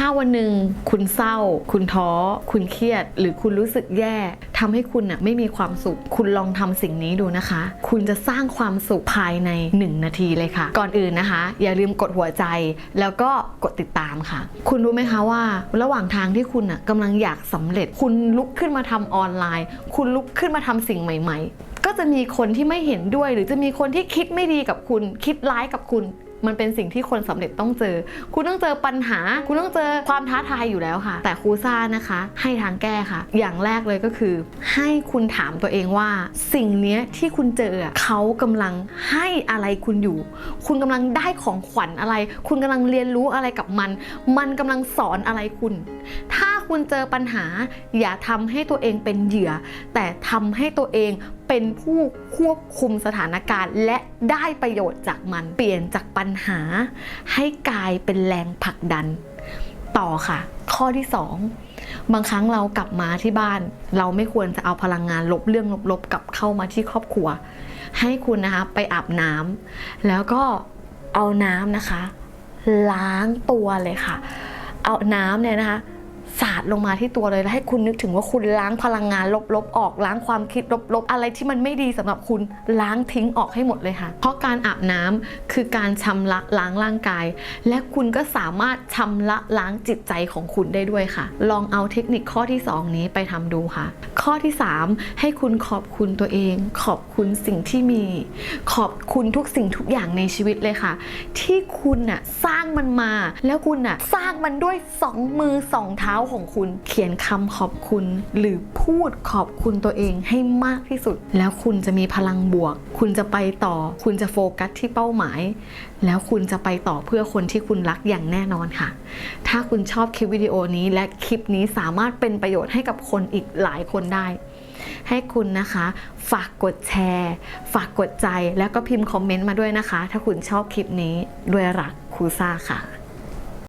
ถ้าวันหนึ่งคุณเศร้า คุณท้อ คุณเครียด หรือคุณรู้สึกแย่ทำให้คุณน่ะไม่มีความสุข คุณลองทำสิ่งนี้ดูนะคะ คุณจะสร้างความสุขภายใน 1 นาทีเลยค่ะ ก่อนอื่นนะคะ อย่าลืมกดหัวใจ แล้วก็กดติดตามค่ะ คุณรู้ไหมคะว่า ระหว่างทางที่คุณน่ะกำลังอยากสำเร็จ คุณลุกขึ้นมาทำออนไลน์ คุณลุกขึ้นมาทำสิ่งใหม่ ๆ ก็จะมีคนที่ไม่เห็นด้วย หรือจะมีคนที่คิดไม่ดีกับคุณ คิดร้ายกับคุณ มันเป็นสิ่งที่คนสำเร็จต้องเจอ คุณต้องเจอปัญหา คุณต้องเจอความท้าทายอยู่แล้วค่ะ แต่ครูซ่านะคะ ให้ทางแก้ค่ะ อย่างแรกเลยก็คือ ให้คุณถามตัวเองว่า สิ่งนี้ที่คุณเจอเขากำลังให้อะไรคุณอยู่ คุณกำลังได้ของขวัญอะไร คุณกำลังเรียนรู้อะไรกับมัน มันกำลังสอนอะไรคุณ คุณเจอปัญหา อย่าทำให้ตัวเองเป็นเหยื่อ แต่ทำให้ตัวเองเป็นผู้ควบคุมสถานการณ์ และได้ประโยชน์จากมันเปลี่ยนจากปัญหา ให้กลายเป็นแรงผลักดัน ต่อค่ะ ข้อที่ 2บางครั้งเรากลับมาที่บ้าน เราไม่ควรจะเอาพลังงานลบเรื่องลบๆกลับเข้ามาที่ครอบครัว ให้คุณนะคะไปอาบน้ำแล้วก็เอาน้ำนะคะ ล้างตัวเลยค่ะ เอาน้ำเนี่ยนะคะ สาดลงมาที่ตัวเลยแล้วให้คุณนึกถึงว่าคุณล้างพลังงานลบๆออกล้างความคิดลบๆ อะไรที่มันไม่ดีสำหรับคุณล้างทิ้งออกให้หมดเลยค่ะ เพราะการอาบน้ำคือการชำระล้างร่างกาย และคุณก็สามารถชำระล้างจิตใจของคุณได้ด้วยค่ะ ลองเอาเทคนิคข้อที่ 2 นี้ไปทำดูค่ะ ข้อที่ 3 ให้คุณขอบคุณตัวเอง ขอบคุณสิ่งที่มี ขอบคุณทุกสิ่งทุกอย่างในชีวิตเลยค่ะ ที่คุณน่ะสร้างมันมา แล้วคุณน่ะสร้างมันด้วยสองมือสองเท้าของคุณเขียนคำขอบคุณ หรือพูดขอบคุณตัวเองให้มากที่สุด แล้วคุณจะมีพลังบวก คุณจะไปต่อ คุณจะโฟกัสที่เป้าหมาย แล้วคุณจะไปต่อเพื่อคนที่คุณรักอย่างแน่นอนค่ะ ถ้าคุณชอบคลิปวิดีโอนี้และคลิปนี้สามารถเป็นประโยชน์ให้กับคนอีกหลายคนได้ให้คุณนะคะ ฝากกดแชร์ ฝากกดใจแล้วก็พิมพ์คอมเมนต์มาด้วยนะคะ ถ้าคุณชอบคลิปนี้ด้วยรักครูซ่าค่ะ